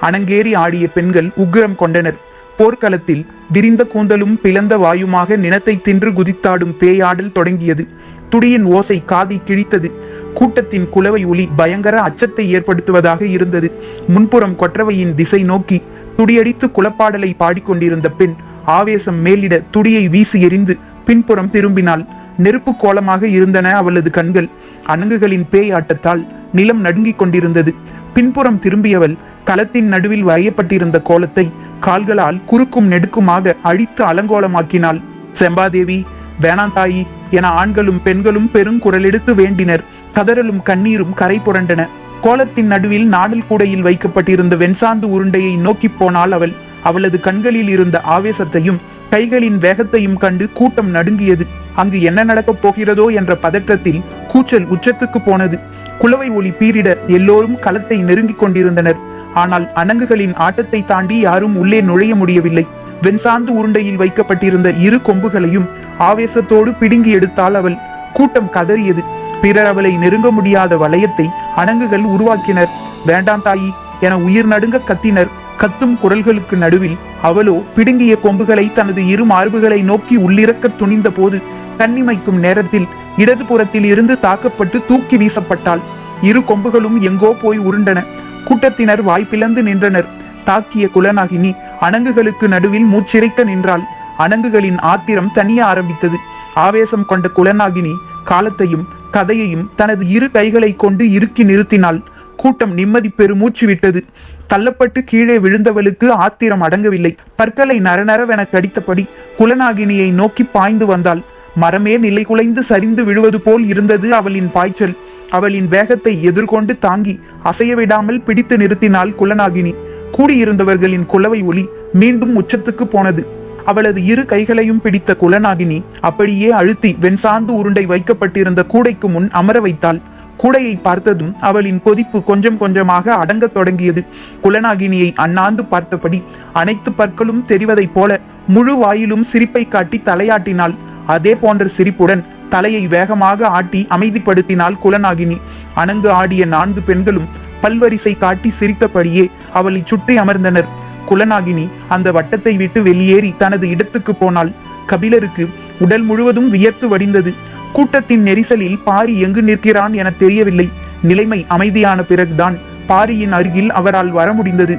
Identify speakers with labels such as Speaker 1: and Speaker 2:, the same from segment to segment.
Speaker 1: அணங்கேறி ஆடிய பெண்கள் உக்கிரம் கொண்டனர். போர்க்களத்தில் விரிந்த கூந்தலும் பிளந்த வாயுமாக நிலத்தை தின்று குதித்தாடும் பேயாடல் தொடங்கியது. துடியின் ஓசை காதை கிழித்தது. கூட்டத்தின் குலவை ஒளி பயங்கர அச்சத்தை ஏற்படுத்துவதாக இருந்தது. முன்புறம் கொற்றவையின் திசை நோக்கி துடியடித்து குலப்பாடலை பாடிக்கொண்டிருந்த பெண் ஆவேசம் மேலிட துடியை வீசி எறிந்து பின்புறம் திரும்பினாள். நெருப்பு கோலமாக இருந்தன அவளது கண்கள். அணங்குகளின் பேய் ஆட்டத்தால் நிலம் நடுங்கிக் கொண்டிருந்தது. பின்புறம் திரும்பியவள் களத்தின் நடுவில் வரையப்பட்டிருந்த கோலத்தை கால்களால் குறுக்கும் நெடுக்குமாக அழித்து அலங்கோலமாக்கினாள். செம்பாதேவி வேணாந்தாயி என ஆண்களும் பெண்களும் பெருங்குரலெடுத்து வேண்டினர். கதறலும் கண்ணீரும் கரை புரண்டன. கோலத்தின் நடுவில் நாடல் கூடையில் வைக்கப்பட்டிருந்த வெண்சாந்து உருண்டையை நோக்கிப் போனாள் அவள். அவளது கண்களில் இருந்த ஆவேசத்தையும் கைகளின் வேகத்தையும் கண்டு கூட்டம் நடுங்கியது. அங்கு என்ன நடக்கப் போகிறதோ என்ற பதற்றத்தில் கூச்சல் உச்சத்துக்கு போனது. குளவை ஒளி பீரிட எல்லோரும் களத்தை நெருங்கிக் கொண்டிருந்தனர். ஆனால் அணங்குகளின் ஆட்டத்தை தாண்டி யாரும் உள்ளே நுழைய முடியவில்லை. வெண்சாந்து உருண்டையில் வைக்கப்பட்டிருந்த இரு கொம்புகளையும் ஆவேசத்தோடு பிடுங்கி எடுத்தால் அவள். கூட்டம் கதறியது. பிறர் அவளை நெருங்க முடியாத வளையத்தை அணங்குகள் உருவாக்கினர். வேண்டாம் தாயி என உயிர் நடுங்க கத்தினர். கத்தும் குரல்களுக்கு நடுவில் அவளோ பிடுங்கிய கொம்புகளை தனது இரு மார்புகளை நோக்கி உள்ளிறக்க துணிந்த போது கண்ணிமைக்கும் நேரத்தில் இடதுபுறத்தில் இருந்து தாக்கப்பட்டு தூக்கி வீசப்பட்டாள். இரு கொம்புகளும் எங்கோ போய் உருண்டன. கூட்டத்தினர் வாய்ப்பிழந்து நின்றனர். தாக்கிய குலநாகினி அணங்குகளுக்கு நடுவில் மூச்சிறைக்க நின்றாள். அணங்குகளின் ஆத்திரம் தனிய ஆரம்பித்தது. ஆவேசம் கொண்ட குலநாகினி காலத்தையும் கதையையும் தனது இரு கைகளை கொண்டு இறுக்கி நிறுத்தினாள். கூட்டம் நிம்மதி பெருமூச்சு விட்டது. தள்ளப்பட்டு கீழே விழுந்தவளுக்கு ஆத்திரம் அடங்கவில்லை. பற்களை நரநரவென கடித்தபடி குலநாகினியை நோக்கி பாய்ந்து வந்தாள். மரமே நிலை குலைந்து சரிந்து விழுவது போல் இருந்தது அவளின் பாய்ச்சல். அவளின் வேகத்தை எதிர்கொண்டு தாங்கி அசைய விடாமல் பிடித்து நிறுத்தினாள் குலநாகினி கூடியிருந்தவர்களின் குலவை ஒளி மீண்டும் உச்சத்துக்கு போனது. அவளது இரு கைகளையும் பிடித்த குலநாகினி அப்படியே அழுத்தி வெண்சாந்து உருண்டை வைக்கப்பட்டிருந்த கூடைக்கு முன் அமர வைத்தாள். கூடையை பார்த்ததும் அவளின் கொதிப்பு கொஞ்சம் கொஞ்சமாக அடங்கத் தொடங்கியது. குலநாகினியை அண்ணாந்து பார்த்தபடி அனைத்து பற்களும் தெரிவதைப் போல முழு வாயிலும் சிரிப்பை காட்டி தலையாட்டினாள். அதே போன்ற சிரிப்புடன் தலையை வேகமாக ஆட்டி அமைதிப்படுத்தினாள் குலநாகினி. அணங்கு ஆடிய நான்கு பெண்களும் பல்வரிசை காட்டி சிரித்தபடியே அவளை சுற்றி அமர்ந்தனர். குலநாகினி அந்த வட்டத்தை விட்டு வெளியேறி தனது இடத்துக்கு போனாள். கபிலருக்கு உடல் முழுவதும் வியர்த்து வடிந்தது. கூட்டத்தின் நெரிசலில் பாரி எங்கு நிற்கிறான் என தெரியவில்லை. நிலைமை அமைதியான பிறகுதான் பாரியின் அருகில் அவரால் வர முடிந்தது.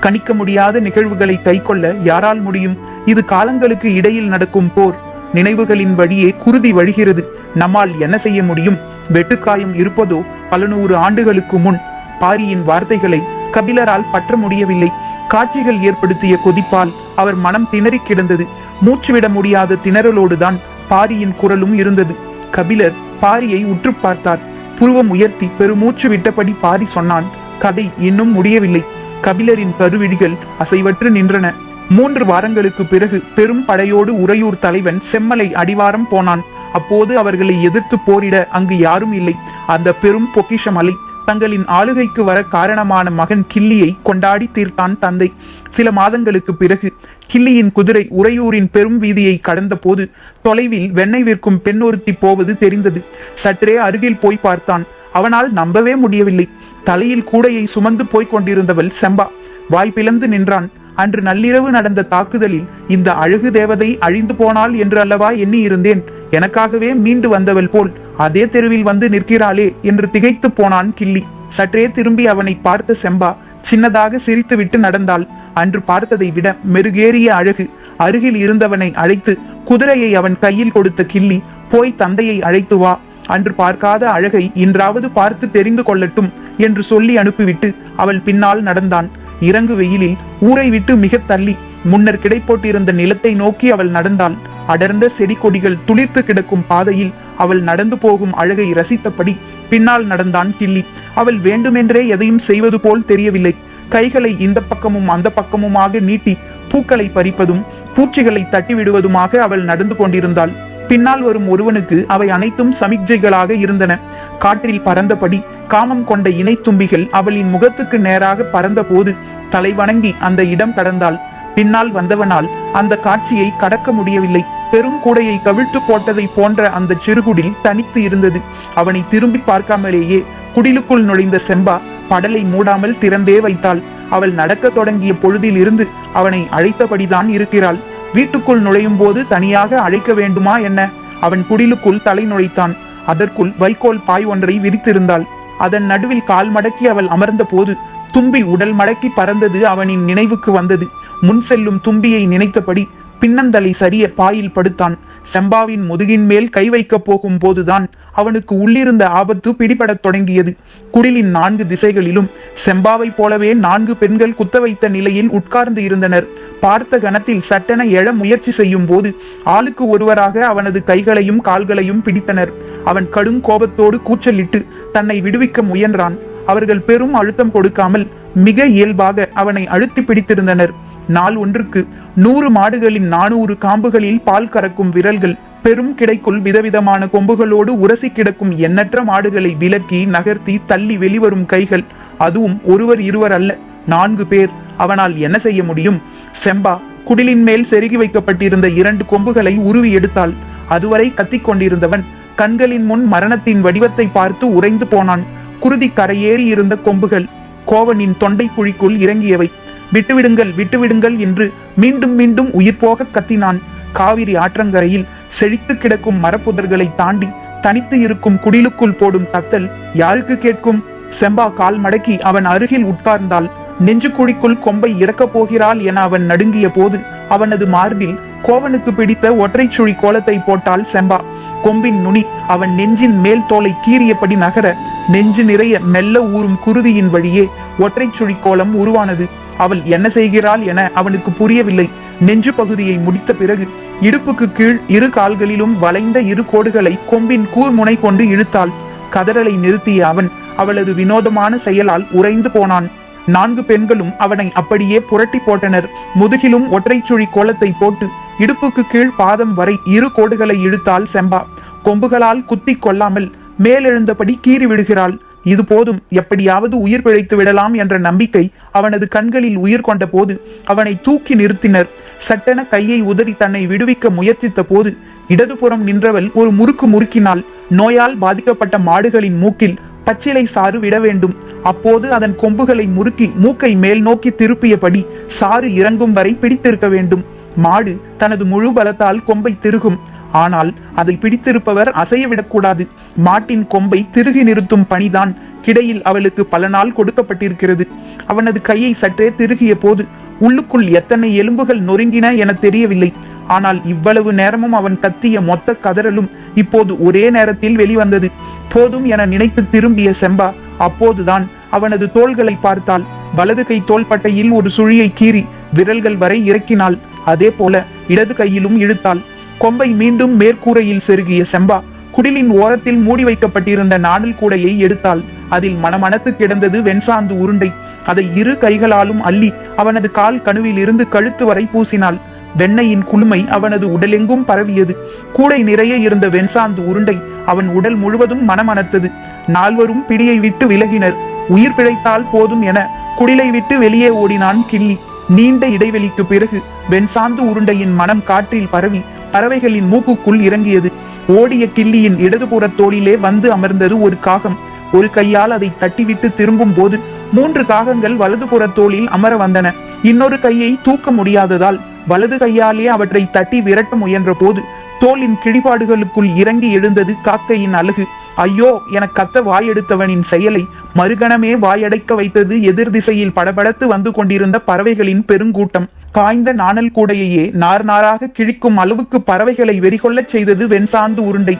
Speaker 1: கணிக்க முடியாத நிகழ்வுகளை கைக்கொள்ள யாரால் முடியும்? இது காலங்களுக்கு இடையில் நடக்கும் போர். நினைவுகளின் வழியே குருதி வழிகிறது. நம்மால் என்ன செய்ய முடியும்? வெட்டுக்காயம் இருப்பதோ பல நூறு ஆண்டுகளுக்கு முன்? பாரியின் வார்த்தைகளை கபிலரால் பற்ற முடியவில்லை. காட்சிகள் ஏற்படுத்திய கொதிப்பால் அவர் மனம் திணறிக் கிடந்தது. மூச்சுவிட முடியாத திணறலோடுதான் பாரியின் குரலும் இருந்தது. கபிலர் பாரியை உற்று பார்த்தார். புருவம் உயர்த்தி பெருமூச்சு விட்டபடி பாரி சொன்னான் கதை இன்னும் முடியவில்லை. கபிலரின் கருவிழிகள் அசைவற்று நின்றன. மூன்று வாரங்களுக்கு பிறகு பெரும் படையோடு உறையூர் தலைவன் செம்மலை அடிவாரம் போனான். அப்போது அவர்களை எதிர்த்து போரிட அங்கு யாரும் இல்லை. அந்த பெரும் பொக்கிஷ மலை தங்களின் ஆளுகைக்கு வர காரணமான மகன் கிள்ளியை கொண்டாடி தீர்த்தான் தந்தை. சில மாதங்களுக்கு பிறகு கிள்ளியின் குதிரை உறையூரின் பெரும் வீதியை கடந்த போது தொலைவில் வெண்ணெய் விற்கும் பெண் ஒருத்தி போவது தெரிந்தது. சற்றே அருகில் போய் பார்த்தான். அவனால் நம்பவே முடியவில்லை. தலையில் கூடையை சுமந்து போய்க் கொண்டிருந்தவள் செம்பா. வாய் நின்றான். அன்று நள்ளிரவு நடந்த தாக்குதலில் இந்த அழகு தேவதை அழிந்து போனாள் என்று அல்லவா எண்ணி இருந்தேன் எனக்காகவே மீண்டு வந்தவள் போல் அதே தெருவில் வந்து நிற்கிறாளே என்று திகைத்து போனான் கிள்ளி. சற்றே திரும்பி அவனை பார்த்த செம்பா சின்னதாக சிரித்துவிட்டு நடந்தாள். அன்று பார்த்ததை விட மெருகேறிய அழகு. அருகில் இருந்தவனை அழைத்து குதிரையை அவன் கையில் கொடுத்த கிள்ளி போய் தந்தையை அழைத்து வா. அன்று பார்க்காத அழகை இன்றாவது பார்த்து தெரிந்து கொள்ளட்டும் என்று சொல்லி அனுப்பிவிட்டு அவள் பின்னால் நடந்தான். இறங்கு வெயிலில் ஊரை விட்டு மிக தள்ளி முன்னர் கிடைப்போட்டிருந்த நிலத்தை நோக்கி அவள் நடந்தாள். அடர்ந்த செடி கொடிகள் துளிர்த்து கிடக்கும் பாதையில் அவள் நடந்து போகும் அழகை ரசித்தபடி பின்னால் நடந்தான் கிள்ளி. அவள் வேண்டுமென்றே எதையும் செய்வது போல் தெரியவில்லை. கைகளை இந்த பக்கமும் அந்த பக்கமுமாக நீட்டி பூக்களை பறிப்பதும் பூச்சிகளை தட்டிவிடுவதுமாக அவள் நடந்து கொண்டிருந்தாள். பின்னால் வரும் ஒருவனுக்கு அவை அனைத்தும் சமிக்ஜைகளாக இருந்தன. காற்றில் பறந்தபடி காமம் கொண்ட இணை தும்பிகள் அவளின் முகத்துக்கு நேராக பறந்தபோது தலை வணங்கி அந்த இடம் கடந்தாள். பின்னால் வந்தவனால் அந்த காட்சியை கடக்க முடியவில்லை. பெரும் கூடையை கவிழ்த்து போட்டதை போன்ற அந்த சிறுகுடில் தனித்து இருந்தது. அவனை திரும்பி பார்க்காமலேயே குடிலுக்குள் நுழைந்த செம்பா படலை மூடாமல் திறந்தே வைத்தாள். அவள் நடக்கத் தொடங்கிய பொழுதில் இருந்து அவனை அழைத்தபடிதான் இருக்கிறாள். வீட்டுக்குள் நுழையும் போது தனியாக அழைக்க வேண்டுமா என்ன? அவன் குடிலுக்குள் தலை நுழைத்தான். அதற்குள் வைக்கோல் பாய் ஒன்றை விரித்திருந்தாள். அதன் நடுவில் கால் மடக்கி அவள் அமர்ந்த போது தும்பி உடல் மடக்கி பறந்தது அவனின் நினைவுக்கு வந்தது. முன் செல்லும் தும்பியை நினைத்தபடி பின்னந்தலை சரிய பாயில் படுத்தான். செம்பாவின் முதுகின் மேல் கை வைக்கப் போகும் போதுதான் அவனுக்கு உள்ளிருந்த ஆபத்து பிடிபடத் தொடங்கியது. குடிலின் நான்கு திசைகளிலும் செம்பாவைப் போலவே நான்கு பெண்கள் குத்த வைத்த நிலையில் உட்கார்ந்து இருந்தனர். பார்த்த கணத்தில் சட்டென எழ முயற்சி செய்யும் போது ஆளுக்கு ஒருவராக அவனது கைகளையும் கால்களையும் பிடித்தனர். அவன் கடும் கோபத்தோடு கூச்சலிட்டு தன்னை விடுவிக்க முயன்றான். அவர்கள் பெரும் அழுத்தம் கொடுக்காமல் மிக இயல்பாக அவனை அழுத்தி பிடித்திருந்தனர். நாள் ஒன்றுக்கு நூறு மாடுகளின் நானூறு காம்புகளில் பால் கறக்கும் விரல்கள் பெரும் கிடைக்குள் விதவிதமான கொம்புகளோடு உரசி கிடக்கும் எண்ணற்ற மாடுகளை விலக்கி நகர்த்தி தள்ளி வெளிவரும் கைகள். அதுவும் ஒருவர் இருவர் அல்ல நான்கு பேர். அவனால் என்ன செய்ய முடியும்? செம்பா குடிலின் மேல் செருகி வைக்கப்பட்டிருந்த இரண்டு கொம்புகளை உருவி எடுத்தாள். அதுவரை கத்திக் கொண்டிருந்தவன் கண்களின் முன் மரணத்தின் வடிவத்தை பார்த்து உறைந்து போனான். குருதி கரையேறி இருந்த கொம்புகள் கோவனின் தொண்டை குழிக்குள் இறங்கியவை. விட்டுவிடுங்கள் விட்டுவிடுங்கள் என்று மீண்டும் மீண்டும் உயிர் போக கத்தினான். காவிரி ஆற்றங்கரையில் செழித்து கிடக்கும் மரப்புதர்களை தாண்டி தனித்து இருக்கும் குடிலுக்குள் போடும் கத்தல் யாருக்கு கேட்கும்? செம்பா கால் மடக்கி அவன் அருகில் உட்கார்ந்தாள். நெஞ்சு குழிக்குள் கொம்பை இறக்கப் போகிறாள் என அவன் நடுங்கிய போது அவனது மார்பில் கோவனுக்கு பிடித்த ஒற்றை சுழி கோலத்தை போட்டாள் செம்பா. கொம்பின் நுனி அவன் நெஞ்சின் மேல் தோலை கீறியபடி நகர நெஞ்சு நிறைய மெல்ல ஊறும் குருதியின் வழியே ஒற்றை சுழி கோலம் உருவானது. அவள் என்ன செய்கிறாள் என அவனுக்கு புரியவில்லை. நெஞ்சு பகுதியை முடித்த பிறகு இடுப்புக்கு கீழ் இரு கால்களிலும் வளைந்த இரு கோடுகளை கொம்பின் கூர்முனை கொண்டு இழுத்தாள். கதறலை நிறுத்திய அவன் அவளது வினோதமான செயலால் உறைந்து போனான். நான்கு பெண்களும் அவனை அப்படியே புரட்டி போட்டனர். முதுகிலும் ஒற்றைச் சுழி கோலத்தை போட்டு இடுப்புக்கு கீழ் பாதம் வரை இரு கோடுகளை இழுத்தாள் செம்பா. கொம்புகளால் குத்தி கொள்ளாமல் மேலெழுந்தபடி கீறி விடுகிறாள். இது போதும் எப்படியாவது உயிர் பிழைத்து விடலாம் என்ற நம்பிக்கை அவனது கண்களில் உயிர் கொண்ட போது அவனை தூக்கி நிறுத்தினர். சட்டென கையை உதறி தன்னை விடுவிக்க முயற்சித்த போது இடதுபுறம் நின்றவள் ஒரு முறுக்கு முறுக்கினாள். நோயால் பாதிக்கப்பட்ட மாடுகளின் மூக்கில் பச்சிலை சாறு விட வேண்டும். அப்போது அதன் கொம்புகளை முறுக்கி மூக்கை மேல் நோக்கி திருப்பியபடி சாறு இறங்கும் வரை பிடித்திருக்க வேண்டும். மாடு தனது முழு பலத்தால் கொம்பை திருகும். ஆனால் அதை பிடித்திருப்பவர் அசைய விடக்கூடாது. மாட்டின் கொம்பை திருகி நிறுத்தும் பணிதான் கிடையில் அவளுக்கு பல நாள் கொடுக்கப்பட்டிருக்கிறது. அவனது கையை சற்றே திருகிய போது உள்ளுக்குள் எத்தனை எலும்புகள் நொறுங்கின என தெரியவில்லை. ஆனால் இவ்வளவு நேரமும் அவன் கத்திய மொத்த கதறலும் இப்போது ஒரே நேரத்தில் வெளிவந்தது. போதும் என நினைத்து திரும்பிய செம்பா அப்போதுதான் அவனது தோள்களை பார்த்தால் வலது கை தோள்பட்டையில் ஒரு சுழியை கீறி விரல்கள் வரை இறக்கினாள். அதே போல இடது கையிலும் இழுத்தாள். கொம்பை மீண்டும் மேற்கூரையில் செருகிய செம்பா குடிலின் ஓரத்தில் மூடி வைக்கப்பட்டிருந்த நாடல் கூடையை எடுத்தாள். அதில் மனமனத்து கிடந்தது வெண்சாந்து உருண்டை. அதை இரு கைகளாலும் அள்ளி அவனது கால் கணுவில் இருந்து கழுத்து வரை பூசினாள். வெண்ணையின் குளுமை அவனது உடலெங்கும் பரவியது. கூடை நிறைய இருந்த வெண்சாந்து உருண்டை அவன் உடல் முழுவதும் மனமணத்தது. நால்வரும் பிடியை விட்டு விலகினர். உயிர் பிழைத்தால் போதும் என குடிலை விட்டு வெளியே ஓடினான் கிள்ளி. நீண்ட இடைவெளிக்கு பிறகு வெண்சாந்து உருண்டையின் மனம் காற்றில் பரவி பறவைகளின் மூக்குக்குள் இறங்கியது. ஓடிய கிள்ளியின் இடதுபுற தோளிலே வந்து அமர்ந்தது ஒரு காகம். ஒரு கையால் அதை தட்டிவிட்டு திரும்பும் போது மூன்று காகங்கள் வலதுபுற தோளில் அமர வந்தன. இன்னொரு கையை தூக்க முடியாததால் வலது கையாலே அவற்றை தட்டி விரட்ட முயன்ற போது தோளின் கிழிபாடுகளுக்குள் இறங்கி எழுந்தது காக்கையின் அழகு. ஐயோ என கத்த வாயெடுத்தவனின் செயலை மறுகணமே வாயடைக்க வைத்தது எதிர் திசையில் படபடத்து வந்து கொண்டிருந்த பறவைகளின் பெருங்கூட்டம். காய்ந்த நாணல் கூடையையே நார் நாராக கிழிக்கும் அளவுக்கு பறவைகளை வெறிகொள்ளச் செய்தது வெண்சாந்து உருண்டை.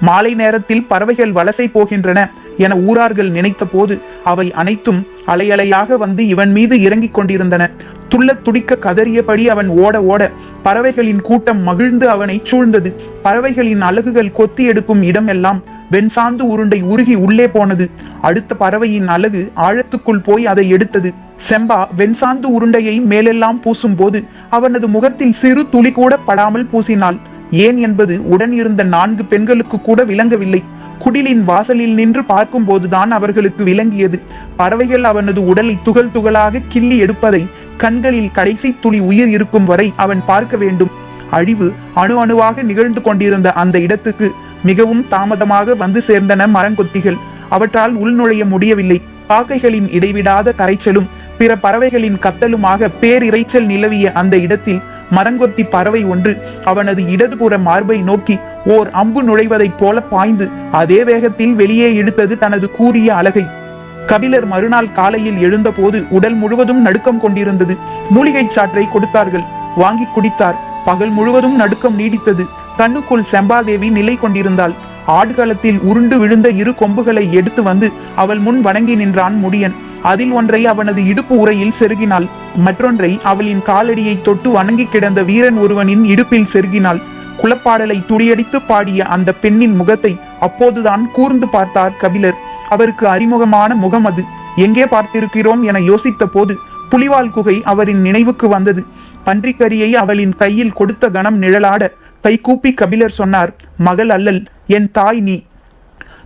Speaker 1: மாலை நேரத்தில் பறவைகள் வலசை போகின்றன. என ஊரார்கள் நினைத்த போது அவை அனைத்தும் அலையலையாக வந்து இவன் மீது இறங்கிக் கொண்டிருந்தன. துள்ள துடிக்க கதறியபடி அவன் ஓட ஓட பறவைகளின் கூட்டம் மகிழ்ந்து அவனை சூழ்ந்தது. பறவைகளின் அலகுகள் கொத்தி எடுக்கும் இடமெல்லாம் வெண்சாந்து உருண்டை உருகி உள்ளே போனது. அடுத்த பறவையின் அலகு ஆழத்துக்குள் போய் அதை எடுத்தது. செம்பா வெண்சாந்து உருண்டையை மேலெல்லாம் பூசும்போது அவனது முகத்தில் சிறு துளி கூட படாமல் பூசினாள். ஏன் என்பது உடன் இருந்த நான்கு பெண்களுக்கு கூட விளங்கவில்லை. குடிலின் வாசலில் நின்று பார்க்கும்போதுதான் அவர்களுக்கு விளங்கியது. பறவைகள் அவனது உடலை துகள் துகளாக கிள்ளி எடுப்பதை கண்களில் கடைசி துளி உயிர் இருக்கும் வரை அவன் பார்க்க வேண்டும். அழிவு அணு அணுவாக நிகழ்ந்து கொண்டிருந்த அந்த இடத்துக்கு மிகவும் தாமதமாக வந்து சேர்ந்தன மரங்கொத்திகள். அவற்றால் உள்நுழைய முடியவில்லை. காக்கைகளின் இடைவிடாத கரைச்சலும் பிற பறவைகளின் கத்தலுமாக பேரிரைச்சல் நிலவிய அந்த இடத்தில் மரங்கொத்தி பறவை ஒன்று அவனது இடதுபுற மார்பை நோக்கி ஓர் அம்பு நுழைவதைப் போல பாய்ந்து அதே வேகத்தில் வெளியே இழுத்தது தனது கூறிய அலகை கபிலர் மறுநாள் காலையில் எழுந்தபோது உடல் முழுவதும் நடுக்கம் கொண்டிருந்தது. மூலிகை சாற்றை கொடுத்தார்கள். வாங்கி குடித்தார். பகல் முழுவதும் நடுக்கம் நீடித்தது. கண்ணுக்குள் செம்பாதேவி நிலை கொண்டிருந்தாள். ஆடுகளத்தில் உருண்டு விழுந்த இரு கொம்புகளை எடுத்து வந்து அவள் முன் வணங்கி நின்றான் முடியன். அதில் ஒன்றை அவனது இடுப்பு உரையில் செருகினாள். மற்றொன்றை அவளின் காலடியை தொட்டு வணங்கி கிடந்த வீரன் ஒருவனின் இடுப்பில் செருகினாள். குலப்பாடலை துடியடித்து பாடிய அந்த பெண்ணின் முகத்தை அப்போதுதான் கூர்ந்து பார்த்தார் கபிலர். அவருக்கு அறிமுகமான முகம் அது. எங்கே பார்த்திருக்கிறோம் என யோசித்த போது புலிவால் குகை அவரின் நினைவுக்கு வந்தது. பன்றிக்கரியை அவளின் கையில் கொடுத்த கணம் நிழலாட கை கூப்பி கபிலர் சொன்னார் மகள் அல்லல் என் தாய் நீ.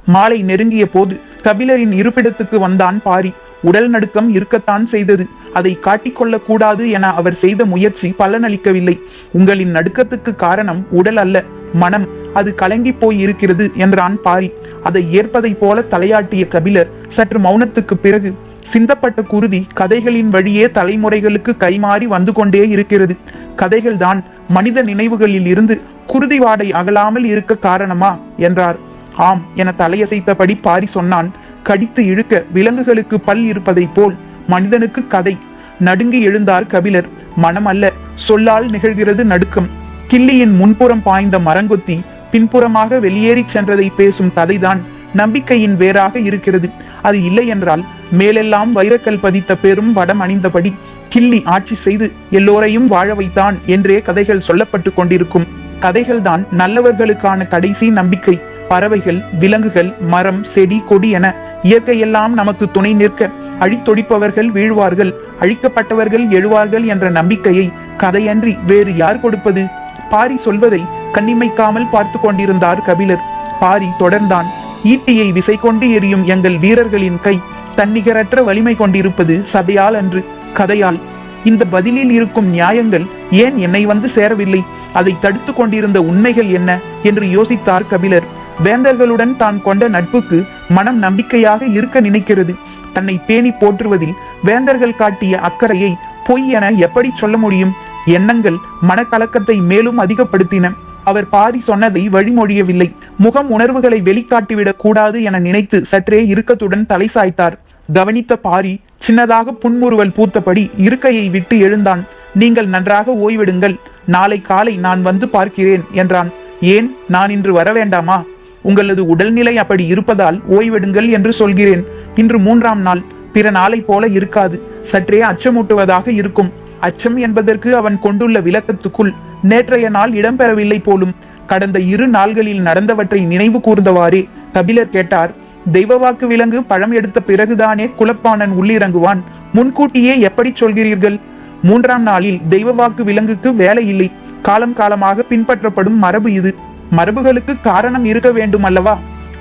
Speaker 1: மாலை நெருங்கிய போது கபிலரின் இருப்பிடத்துக்கு வந்தான் பாரி. உடல் நடுக்கம் இருக்கத்தான் செய்தது. அதை காட்டிக்கொள்ள கூடாது என அவர் செய்த முயற்சி பலனளிக்கவில்லை. உங்களின் நடுக்கத்துக்கு காரணம் உடல் அல்ல மனம். அது கலங்கி போய் இருக்கிறது என்றான் பாரி. அதை ஏற்பதைப் போல தலையாட்டிய கபிலர் சற்று மௌனத்துக்கு பிறகு சிந்தப்பட்ட குருதி கதைகளின் வழியே தலைமுறைகளுக்கு கைமாறி வந்து கொண்டே இருக்கிறது. கதைகள்தான் மனித நினைவுகளில் இருந்து குருதி வாடை அகலாமல் இருக்க காரணமா? என்றார். ஆம் என தலையசைத்தபடி பாரி சொன்னான் கடித்து இழுக்க விலங்குகளுக்கு பல் இருப்பதைப் போல் மனிதனுக்கு கதை. நடுங்கி எழுந்தார் கபிலர். மனம் அல்ல சொல்லால் நிகழ்கிறது நடுக்கம். கிள்ளியின் முன்புறம் பாய்ந்த மரங்கொத்தி பின்புறமாக வெளியேறிச் சென்றதை பேசும் கதைதான் நம்பிக்கையின் வேறாக இருக்கிறது. அது இல்லை என்றால் மேலெல்லாம் வைரக்கல் பதித்த பெரும் வடம் அணிந்தபடி கிள்ளி ஆட்சி செய்து எல்லோரையும் வாழ வைத்தான் என்றே கதைகள் சொல்லப்பட்டு கொண்டிருக்கும். கதைகள்தான் நல்லவர்களுக்கான கடைசி நம்பிக்கை. பறவைகள் விலங்குகள் மரம் செடி கொடி என இயற்கையெல்லாம் நமக்கு துணை நிற்க அழித்தொழிப்பவர்கள் வீழ்வார்கள் அழிக்கப்பட்டவர்கள் எழுவார்கள் என்ற நம்பிக்கையை கதையன்றி வேறு யார் கொடுப்பது? பாரி சொல்வதை கண்ணிமைக்காமல் பார்த்து கொண்டிருந்தார் கபிலர். பாரி தொடர்ந்தான் ஈட்டியை விசை கொண்டு எரியும் எங்கள் வீரர்களின் கை தன்னிகரற்ற வலிமை கொண்டிருப்பது சதையால் அன்று. கதையால் இந்த பதிலில் இருக்கும் நியாயங்கள் ஏன் என்னை வந்து சேரவில்லை? அதை தடுத்து கொண்டிருந்த உண்மைகள் என்ன? என்று யோசித்தார் கபிலர். வேந்தர்களுடன் தான் கொண்ட நட்புக்கு மனம் நம்பிக்கையாக இருக்க நினைக்கிறது. தன்னை பேணி போற்றுவதில் வேந்தர்கள் காட்டிய அக்கறையை பொய் என எப்படி சொல்ல முடியும்? எண்ணங்கள் மனக்கலக்கத்தை மேலும் அதிகப்படுத்தின. அவர் பாரி சொன்னதை வழிமொழியவில்லை. முகம் உணர்வுகளை வெளிக்காட்டிவிடக் கூடாது என நினைத்து சற்றே இறுக்கத்துடன் தலை சாய்த்தார். கவனித்த பாரி சின்னதாக புன்முறுவல் பூத்தபடி இருக்கையை விட்டு எழுந்தான். நீங்கள் நன்றாக ஓய்விடுங்கள். நாளை காலை நான் வந்து பார்க்கிறேன் என்றான். ஏன்? நான் இன்று வர வேண்டாமா? உங்களது உடல்நிலை அப்படி இருப்பதால் ஓய்வெடுங்கள் என்று சொல்கிறேன். இன்று மூன்றாம் நாள். பிற நாளை போல இருக்காது. சற்றே அச்சமூட்டுவதாக இருக்கும். அச்சம் என்பதற்கு அவன் கொண்டுள்ள விளக்கத்துக்குள் நேற்றைய நாள் இடம்பெறவில்லை போலும். கடந்த இரு நாள்களில் நடந்தவற்றை நினைவு கூர்ந்தவாறே கபிலர் கேட்டார் தெய்வவாக்கு விலங்கு பழம் எடுத்த பிறகுதானே குலப்பானன் உள்ளிறங்குவான். முன்கூட்டியே எப்படி சொல்கிறீர்கள்? மூன்றாம் நாளில் தெய்வவாக்கு விலங்குக்கு வேலை இல்லை. காலம் காலமாக பின்பற்றப்படும் மரபு இது. மரபுகளுக்கு காரணம் இருக்க வேண்டும் அல்லவா?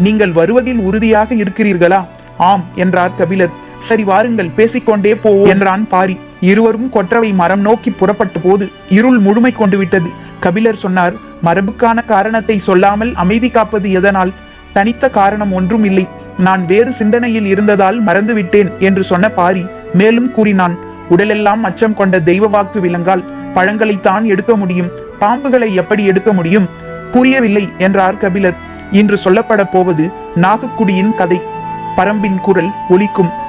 Speaker 1: நீங்கள் வருவதில் உறுதியாக இருக்கிறீர்களா? ஆம் என்றார் கபிலர். சரி வாருங்கள் பேசிக்கொண்டே போ என்றான் பாரி. இருவரும் கொற்றவை மரம் நோக்கி புறப்பட்ட போது இருள் முழுமை கொண்டு விட்டது. கபிலர் சொன்னார் மரபுக்கான காரணத்தை சொல்லாமல் அமைதி காப்பது எதனால்? தனித்த காரணம் ஒன்றும் இல்லை. நான் வேறு சிந்தனையில் இருந்ததால் மறந்துவிட்டேன் என்று சொன்ன பாரி மேலும் கூறினான் உடலெல்லாம் அச்சம் கொண்ட தெய்வ வாக்கு விலங்கால் பழங்களைத்தான் எடுக்க முடியும். பாம்புகளை எப்படி எடுக்க முடியும்? புரியவில்லை என்றார் கபிலர். இன்று சொல்லப்பட போவது நாகக்குடியின் கதை. பரம்பின் குரல் ஒலிக்கும்.